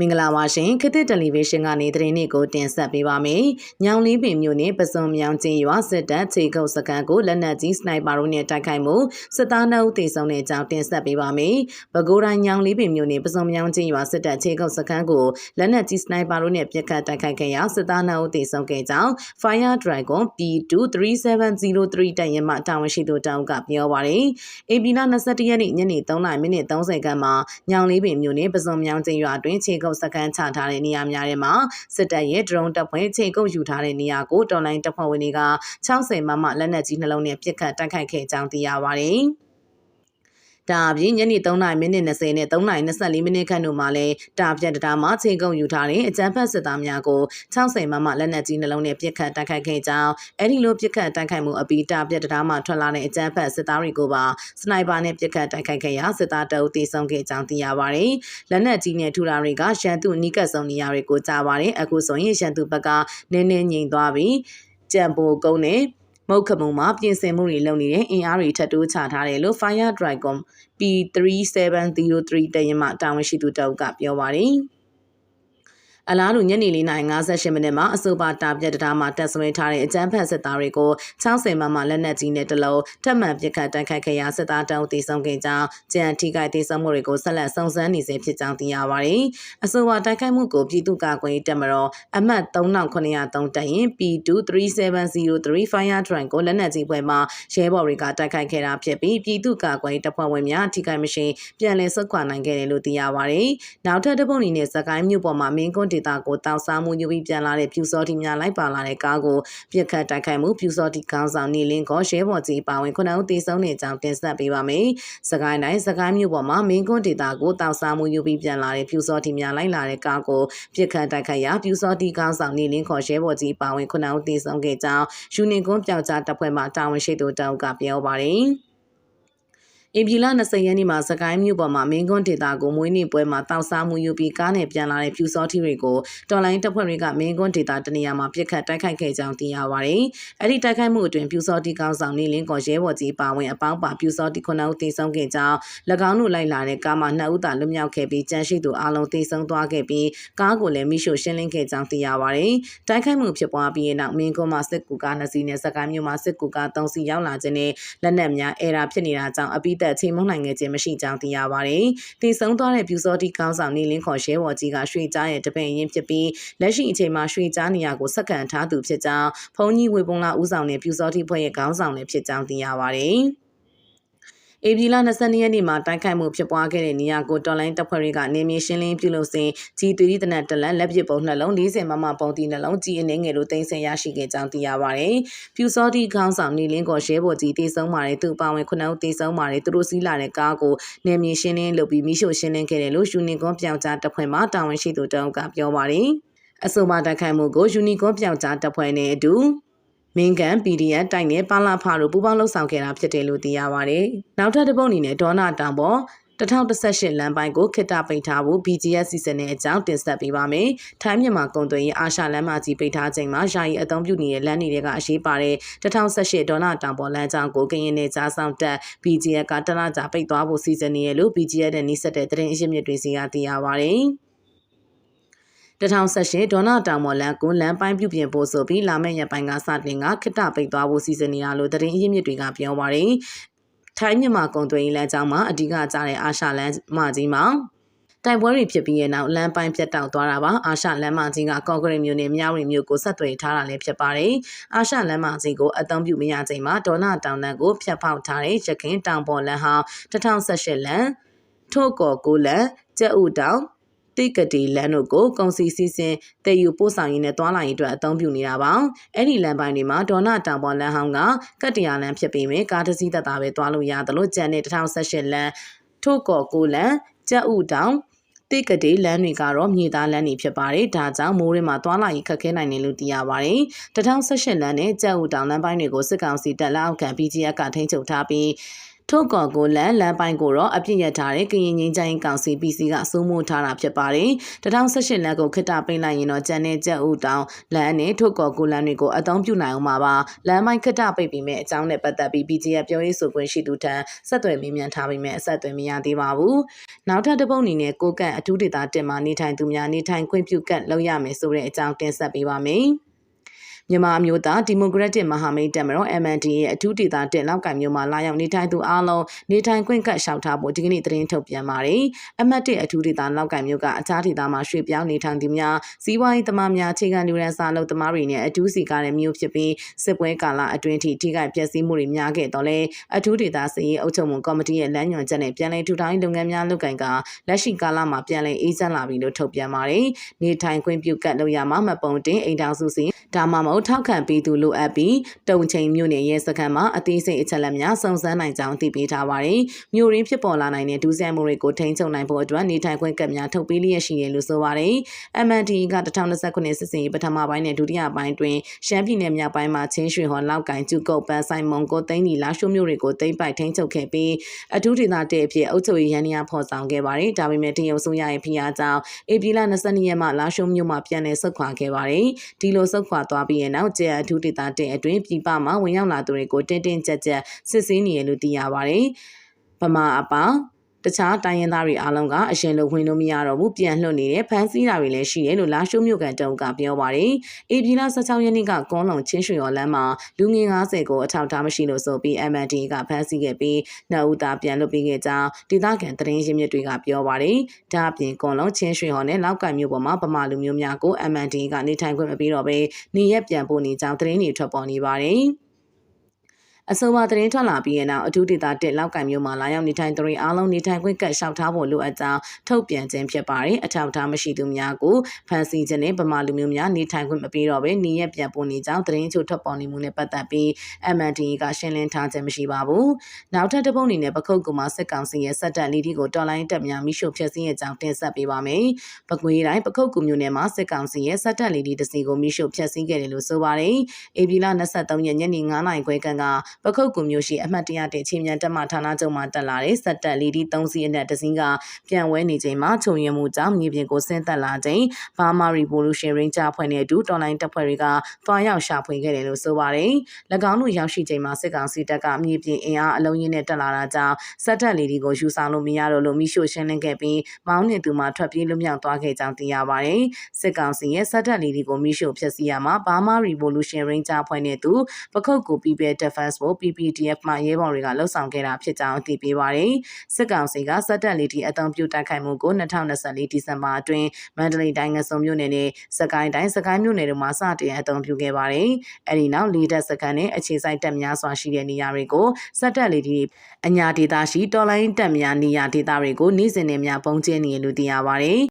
မင်္ဂလာပါရှင်ခေတ်သစ်တယ်လီဗေးရှင်းကနေသတင်းတွေကိုတင်ဆက်ပေးပါမယ်။ညောင်လေးပင်မြို့နယ်ပစုံမြောင်ကျင်းရွာစစ်တပ်ခြေကုပ်စကန်ကိုလက်နက်ကြီးစနိုက်ပါတို့နဲ့တိုက်ခိုက်မှုစစ်သားနှုတ်တေဆုံးတဲ့အကြောင်းတင်ဆက်ပေးပါမယ်။ပဲခူးတိုင်းညောင်လေးပင်မြို့နယ်ပစုံမြောင်ကျင်းရွာစစ်တပ်ခြေကုပ်စကန်ကိုလက်နက်ကြီးစနိုက်ပါတို့နဲ့ပစ်ခတ်တိုက်ခိုက်ခဲ့ရာစစ်သားနှုတ်တေဆုံးခဲ့ကြောင်း Fire Dragon P23703 တပ်ရင်မှတာဝန်ရှိသူတောင်းကပြောပါတယ်။ AP လ21ရက်နေ့ညနေ3:30မိနစ်30ခန်းမှာညောင်လေးပင်မြို့နယ်ပစုံမြောင်ကျင်းရွာတွင်ခြေကုပ်စကန်ချထားတဲ့နေရာများထဲမှာစစ်တပ်ရဲ့ drone တပ်ဖွဲ့ချိန်ကုပ်ယူထားတဲ့နေရာကိုတော်လိုင်းတပ်ဖွဲ့ဝင်တွေက60မမလက်နက်ကြီးနှလုံးနဲ့ပစ်ခတ်တိုက်ခိုက်ခဲ့ကြောင်းသိရပါတယ်။ ဒါအပြင်ညနေ3:00မိနစ်20နဲ့3:24မိနစ်ခန့်တို့မှာလည်းတာပြတ်တံမှာချိန်ကုန်ယူထားတဲ့အကြမ်းဖက်စစ်သားများကို60မမလက်နက်ကြီးနှလုံးနဲ့ပစ်ခတ်တိုက်ခိုက်ခဲ့ကြောင်းအဲဒီလိုပစ်ခတ်တိုက်ခိုက်မှုအပြီးတာပြတ်တံမှာထွက်လာတဲ့အကြမ်းဖက်စစ်သားတွေကိုပါစနိုက်ပါနဲ့ပစ်ခတ်တိုက်ခိုက်ခဲ့ရာစစ်သားတအုပ်တေဆုံးခဲ့ကြောင်းသိရပါတယ်။လက်နက်ကြီးနဲ့ထူတာတွေကရန်သူနီးကပ်ဆုံးနေရာတွေကိုကြားပါတယ်။အခုဆိုရင်ရန်သူဘက်ကနည်းနည်းငြိမ်သွားပြီးကြံပိုကုန်းနဲ့ မုတ်ခမုံမှာပြင်ဆင်မှုတွေလုပ်နေတဲ့အင်အားတွေထပ်တိုးချထားတယ်လို့ Fire Dragon P3703 တရင်မှတာဝန်ရှိသူတအုပ်ကပြောပါတယ်။ အလားတူညနေ၄ :58 မိနစ်မှာအဆိုပါတာပြက်တရားမှာတက်ဆွဲထားတဲ့အကြမ်းဖက်စစ်သားတွေကို60မမလက်နက်ကြီးနဲ့တလုံးထပ်မံပစ်ခတ်တိုက်ခိုက်ခဲ့ရာစစ်သားတောင်တေဆုံးခဲ့ကြောင်းကြံထိခိုက်တေဆုံးမှုတွေကိုဆက်လက်စုံစမ်းနေစေဖြစ်ကြောင်းသိရပါတယ်။အဆိုပါတိုက်ခိုက်မှုကိုပြည်သူ့ကာကွယ်ရေးတပ်မတော်အမှတ်3903တပ်ရင် P23703 Fire Drone ကိုလက်နက်ကြီးပွဲမှာရဲဘော်တွေကတိုက်ခိုက်ခဲ့တာဖြစ်ပြီးပြည်သူ့ကာကွယ်ရေးတပ်ဖွဲ့ဝင်များထိခိုက်မရှိပြန်လည်ဆုတ်ခွာနိုင်ခဲ့တယ်လို့သိရပါတယ်။နောက်ထပ်တစ်ပုတ်အနေနဲ့စကိုင်းမြို့ပေါ်မှာမင်းကွန်းဒေတာကိုတောက်စားမှုယူပြီးပြန်လာတဲ့ဖြူစောတိများလိုက်ပါလာတဲ့ကားကိုပြစ်ခတ်တိုက်ခိုက်မှုဖြူစောတိခေါင်းဆောင်နေလင်းကောရဲဘော်ကြီးပါဝင်ခုနဦးတည်ဆုံးနေကြောင်းတင်ဆက်ပေးပါမယ်။စကိုင်းတိုင်းစကိုင်းမြို့ပေါ်မှာမင်းကွန်းဒေတာကိုတောက်စားမှုယူပြီးပြန်လာတဲ့ဖြူစောတိများလိုက်လာတဲ့ကားကိုပြစ်ခတ်တိုက်ခိုက်ရာဖြူစောတိခေါင်းဆောင်နေလင်းခေါ်ရဲဘော်ကြီးပါဝင်ခုနဦးတည်ဆုံးခဲ့ကြောင်းယူနီကွန်းပျောက်ကြားတပ်ဖွဲ့မှတာဝန်ရှိသူတောက်ကပြောပါတယ်။ အင်ပြည်လ20ရက်နေ့မှာစကိုင်းမြို့ပေါ်မှာမင်းကွန်းဒေတာကိုမွေးနေ့ပွဲမှာတောက်စားမှုယူပြီးကားနဲ့ပြန်လာတဲ့ဖြူစောထီတွေကိုတော်လိုင်းတပ်ဖွဲ့တွေကမင်းကွန်းဒေတာတနေရာမှာပြစ်ခတ်တိုက်ခိုက်ခဲ့ကြောင်းသိရပါတယ်။အဲဒီတိုက်ခိုက်မှုအတွင်းဖြူစောတီကောင်းဆောင်နေလင်းကောရဲဘော်ကြီးပါဝင်အပေါင်းပါဖြူစောတီခုနှစ်ဦးသေဆုံးခဲ့ကြောင်း၎င်းတို့လိုက်လာတဲ့ကားမှာနှစ်ဦးသာလွတ်မြောက်ခဲ့ပြီးကြန့်ရှိသူအလုံးသေဆုံးသွားခဲ့ပြီးကားကိုလည်းမိရှို့ရှင်းလင်းခဲ့ကြောင်းသိရပါတယ်။တိုက်ခိုက်မှုဖြစ်ပွားပြီးနောက်မင်းကွန်းမှာစစ်ကူကားနှစ်စီးနဲ့စကိုင်းမြို့မှာစစ်ကူကား၃စီးရောက်လာခြင်းနဲ့လက်နက်များအဲရာဖြစ်နေတာကြောင့်အပိသက်ချိန်မုံနိုင်ခဲ့ခြင်းမရှိကြောင်းသိရပါတယ်။တည်ဆုံသွားတဲ့ပြူစောတိကောင်းဆောင်နေလင်းခေါ်ရဲဘော်ကြီးကရွှေကြားရဲ့တပင်ရင်ဖြစ်ပြီးလက်ရှိအချိန်မှာရွှေကြားနေရာကိုစက္ကန့်ထားသူဖြစ်ကြောင်းဖုန်ကြီးဝေပုံလာဦးဆောင်တဲ့ပြူစောတိဖွဲ့ရဲ့ခေါင်းဆောင်လည်းဖြစ်ကြောင်းသိရပါတယ်။ ဧပြီလ22ရက်နေ့မှာတိုက်ခိုက်မှုဖြစ်ပွားခဲ့တဲ့နေရာကိုတော်လိုင်းတပ်ဖွဲ့တွေကနေမြေရှင်းလင်းပြုလုပ်စဉ်ကြီးတူရီတနက်တလန်လက်ပစ်ပုံနှလုံး40မမပုံတီနှလုံးကြီးအနေငယ်လိုတင်ဆက်ရရှိခဲ့ကြောင်းသိရပါတယ်။ဖြူစောတီခေါင်းဆောင်နေလင်းကိုရဲဘော်ကြီးတေဆုံးပါတယ်သူပါဝင်ခုနှစ်ဦးတေဆုံးပါတယ်သူတို့စီးလာတဲ့ကားကိုနေမြေရှင်းလင်းလုပ်ပြီးမိရှို့ရှင်းလင်းခဲ့တယ်လို့ယူနီကွန်ပြောင်ကြားတပ်ဖွဲ့မှတာဝန်ရှိသူတောင်းကပြောပါတယ်။အဆိုပါတိုက်ခိုက်မှုကိုယူနီကွန်ပြောင်ကြားတပ်ဖွဲ့နဲ့အတူ မင်းကန် PDF တိုက်နဲ့ပါလာဖာတို့ပူးပေါင်းလှုပ်ဆောင်ခဲ့တာဖြစ်တယ်လို့သိရပါဗျ။နောက်ထပ်တစ်ပုတ်အနေနဲ့ဒေါနာတောင်ပေါ်2018လမ်းပိုင်းကိုခိတ္တပိတ်ထားဖို့ BGS စီစဉ်တဲ့အကြောင်းတင်ဆက်ပေးပါမယ်။ထိုင်းမြန်မာကုန်သွယ်ရေးအာရှလမ်းမကြီးပိတ်ထားချိန်မှာယာယီအသုံးပြုနေတဲ့လမ်းတွေကအရေးပါတဲ့2018ဒေါ်လာတောင်ပေါ်လမ်းကြောင်းကိုကရင်နယ်ကြားဆောင်တက် BGS ကတလကြာပိတ်သွားဖို့စီစဉ်နေရလို့ BGS နဲ့နှိစက်တဲ့သတင်းအရင်းမြစ်တွေစီကသိရပါဗျ။ 2018ဒေါနာတောင်မော်လန်ကိုလမ်းပိုင်းပြုပြင်ဖို့ဆိုပြီးလာမယ့်ရက်ပိုင်းကစတင်ကခစ်တပိတ်သွားဖို့စီစဉ်နေရလို့သတင်းအရင်းမြစ်တွေကပြောပါတယ်။ထိုင်းမြန်မာကုန်သွယ်ရေးလမ်းကြောင်းမှာအဓိကကျတဲ့အာရှလမ်းမကြီးမှာတိုက်ပွဲတွေဖြစ်ပြီးတဲ့နောက်လမ်းပိုင်းပြတ်တောက်သွားတာပါအာရှလမ်းမကြီးကကော့ဂရိတ်မြို့နယ်မြောက်ရီမြို့ကိုဆက်သွယ်ထားတာလည်းဖြစ်ပါတယ်အာရှလမ်းမကြီးကိုအသုံးပြုမရချိန်မှာဒေါနာတောင်တန်းကိုဖျက်ဖောက်ထားတဲ့ရခင်တောင်ပေါ်လမ်းဟောင်း2018လမ်းထို့ကော်ကိုလန်ကျက်ဥတောင် တိကတိလမ်းတို့ကိုကုန်စည်စီစဉ်တည်ယူပို့ဆောင်ရေးနဲ့တွားလာရေးအတွက်အသုံးပြုနေတာပါ။အဲ့ဒီလမ်းပိုင်းတွေမှာဒေါ်နာတောင်ပေါ်လမ်းဟောင်းကကတ္တရာလမ်းဖြစ်ပေမဲ့ကားတစ်စီးသက်သာပဲတွားလို့ရတယ်လို့ကြံတဲ့2018လမ်းထို့ကော်ကိုလမ်းကျက်ဥတောင်တိကတိလမ်းတွေကတော့မြေသားလမ်းတွေဖြစ်ပါတယ်။ဒါကြောင့်မိုးရင်းမှာတွာလာရင်ခက်ခဲနိုင်တယ်လို့သိရပါတယ်။2018လမ်းနဲ့ကြက်ဥတောင်လမ်းပိုင်းတွေကိုစစ်ကောင်စီတပ်လက်အောက်ခံ BGF ကထိန်းချုပ်ထားပြီး ထုတ်ကော်ကိုလန်လမ်းပိုင်းကိုတော့အပြစ်ရထားတဲ့ကရင်ငင်းချိုင်းကောင်စီ PC ကစိုးမိုးထားတာဖြစ်ပါတယ်2018လမ်းကိုခိတ္တပိတ်လိုက်ရင်တော့ကျန်တဲ့ကြက်ဥတောင်လမ်းနဲ့ထုတ်ကော်ကိုလန်တွေကိုအသုံးပြုနိုင်အောင်ပါပါလမ်းပိုင်းခိတ္တပိတ်ပြီးမဲ့အကြောင်းနဲ့ပတ်သက်ပြီး PGF ပြောရေးဆိုခွင့်ရှိသူထံဆက်သွယ်မေးမြန်းထားပြီးမဲ့အဆက်အသွယ်မရသေးပါဘူးနောက်ထပ်တစ်ပုတ်အနေနဲ့ကိုကန့်အထူးဒေသတင်မှာနေထိုင်သူများနေထိုင်ခွင့်ပြုကတ်လုပ်ရမယ်ဆိုတဲ့အကြောင်းတင်ဆက်ပေးပါမယ် မြန်မာမျိုးသားဒီမိုကရက်တစ်မဟာမိတ်တပ်မတော် MND ရဲ့အထူးဒေသတက်လောက်ကံမျိုးမှာလာရောက်နေထိုင်သူအားလုံးနေထိုင်ခွင့်ကတ်လျှောက်ထားဖို့ဒီကနေ့သတင်းထုတ်ပြန်ပါတယ်။အမှတ်၁အထူးဒေသလောက်ကံမျိုးကအခြားဒေသမှာရွှေ့ပြောင်းနေထိုင်သူများစီးပွားရေးသမားများအခြေခံလူရန်စာလုပ်သမားတွေနဲ့အထူးစီကားတဲ့မျိုးဖြစ်ပြီးစစ်ပွဲကာလအတွင်းထိထိခိုက်ပျက်စီးမှုတွေများခဲ့တော့လဲအထူးဒေသစီရေးအုပ်ချုပ်မှုကော်မတီရဲ့လမ်းညွှန်ချက်နဲ့ပြန်လည်ထူထောင်ရေးလုပ်ငန်းများလုပ်ကိုင်ကလက်ရှိကာလမှာပြန်လည်အေးချမ်းလာပြီလို့ထုတ်ပြန်ပါတယ်။နေထိုင်ခွင့်ပြုကတ်လို့ရမှာမပုံတင်အိမ်တောင်စုစီဒါမှမဟုတ်ထောက်ခံပြီးသူလိုအပ်ပြီးတုံချိန်မြို့နယ်ရဲစခန်းမှာအသေးစိတ်အချက်လက်များစုံစမ်းနိုင်ကြောင်းသိပေးထားပါတယ်။မြို့ရင်းဖြစ်ပေါ်လာနိုင်တဲ့ဒုစရိုက်မှုတွေကိုထိန်းချုပ်နိုင်ဖို့အတွက်နေထိုင်ခွင့်ကတ်များထုတ်ပေးလျက်ရှိတယ်လို့ဆိုပါတယ်။ MND က2029စစ်စင်ရေးပထမပိုင်းနဲ့ဒုတိယပိုင်းတွင်ရှမ်းပြည်နယ်မြောက်ပိုင်းမှာချင်းရွှေဟော်လောက်ကင်ကျုကုတ်ပန်းဆိုင်မုံကိုသိန်းနီလာရှိုးမြို့တွေကိုသိမ်းပိုက်ထိန်းချုပ်ခဲ့ပြီးအထူးဒေသတဲ့အဖြစ်အုပ်ချုပ်ရေးရန်ရာဖော်ဆောင်ခဲ့ပါတယ်။ဒါပေမဲ့တရုတ်ဆိုရရဲ့ဖိအားကြောင့်ဧပြီလ22ရက်မှလာရှိုးမြို့မှာပြန်လည်ဆုတ်ခွာခဲ့ပါတယ်။ဒီလိုဆုတ်ခွာသွားပြီးရဲ့နောက်ကျဲအထူးဒေသတဲ့အတွင်းပြည်ပမှာဝင်ရောက်လာသူတွေကိုတင်းတင်းကြပ်ကြပ်စစ်ဆေးနေရလို့သိရပါတယ်။ဗမာအပါ တခြားတိုင်းရင်းသားတွေအားလုံးကအရင်လိုဝင်လို့မရတော့ဘူးပြန်လွှတ်နေတဲ့ဖမ်းဆီးတာတွေလည်းရှိတယ်လို့လာရှိုးမြို့ကန်တုံးကပြောပါတယ်။အေပြည်လာ16ရက်နေ့ကကွန်လုံချင်းရွှေရော်လမ်းမှာလူငယ်90ကိုအထောက်ထားမရှိလို့ဆိုပြီး MND ကဖမ်းဆီးခဲ့ပြီးနှစ်ဦးသားပြန်လွှတ်ပေးခဲ့ကြောင်းဒေသခံသတင်းရင်းမြစ်တွေကပြောပါတယ်။ဒါအပြင်ကွန်လုံချင်းရွှေဟော်နဲ့လောက်ကံမြို့ပေါ်မှာဗမာလူမျိုးများကို MND ကနေထိုင်ခွင့်မပေးတော့ဘဲနေရက်ပြန်ပို့နေကြောင်းသတင်းတွေထွက်ပေါ်နေပါတယ်။ အဆိုပါသတင်းထွက်လာပြီးတဲ့နောက်အထူးဒေသတက်လောက်ကံမျိုးမှာလာရောက်နေထိုင်သူတွေအားလုံးနေထိုင်ခွင့်ကတ်လျှောက်ထားဖို့လိုအပ်ကြောင်းထုတ်ပြန်ခြင်းဖြစ်ပါတယ်အထောက်အထားမရှိသူများကိုဖမ်းဆီးခြင်းနဲ့ဗမာလူမျိုးများနေထိုင်ခွင့်မပေးတော့ဘဲနေရက်ပြန်ပို့နေကြောင်းသတင်းချို့ထွက်ပေါ်နေမှုနဲ့ပတ်သက်ပြီး MND ကရှင်းလင်းထားခြင်းမရှိပါဘူးနောက်ထပ်တစ်ပုတ်အနေနဲ့ပခုတ်ကူမှာစစ်ကောင်စီရဲ့စက်တပ်လီဒီကိုတော်လိုင်းတပ်များမိရှုဖျက်ဆီးရဲ့ကြောင်းတင်ဆက်ပေးပါမယ်ပကွေးတိုင်းပခုတ်ကူမျိုးနယ်မှာစစ်ကောင်စီရဲ့စက်တပ်လီဒီတစီကိုမိရှုဖျက်ဆီးခဲ့တယ်လို့ဆိုပါတယ်အေဗီလာ23ရက်ညနေ9:00နာရီခွဲကပခုတ်ကူမျိုးရှိအမှတ်တရတဲ့ချင်းမြန်တက်မှဌာနချုပ်မှတက်လာတဲ့စက်တက်လီဒီ3စီးအနက်တစင်းကပြန်ဝဲနေချိန်မှာခြုံရမှုကြောင့်မြေပြင်ကိုဆင်းသက်လာချိန်ဘာမာ Revolution Ranger အဖွဲ့နဲ့အတူတော်လိုင်းတပ်ဖွဲ့တွေကသွားရောက်ရှာဖွေခဲ့တယ်လို့ဆိုပါတယ်။၎င်းတို့ရောက်ရှိချိန်မှာစစ်ကောင်စီတပ်ကမြေပြင်အင်အားအလုံးရင်းနဲ့တက်လာတာကြောင့်စက်တက်လီဒီကိုယူဆောင်လို့မရတော့လို့မိရှို့ရှင်းလင်းခဲ့ပြီးမောင်းနှင်သူမှထွက်ပြေးလွတ်မြောက်သွားခဲ့ကြောင်းသိရပါတယ်။စစ်ကောင်စီရဲ့စက်တက်လီဒီကိုမိရှို့ဖျက်ဆီးရမှာဘာမာ Revolution Ranger အဖွဲ့နဲ့သူပခုတ်ကို People Defense ကို PPDF မှရဲဘော်တွေကလှုပ်ဆောင်ခဲ့တာဖြစ်ကြောင်းသိပေးပါရယ်စစ်ကောင်စီကစက်တက်လီတီအသုံးပြုတိုက်ခိုက်မှုကို2024ဒီဇင်ဘာအတွင်းမန္တလေးတိုင်းငစုံမြို့နယ်နဲ့စကိုင်းတိုင်းစကိုင်းမြို့နယ်တို့မှာစတင်အသုံးပြုခဲ့ပါတယ်အဲဒီနောက်လေတပ်စခန်းနဲ့အခြေစိုက်တပ်များစွာရှိတဲ့နေရာတွေကိုစက်တက်လီတီအညာဒေသရှိတော်လိုင်းတပ်များနေရာဒေသတွေကိုနေ့စဉ်နဲ့များပုံကျင်းနေလို့သိရပါတယ်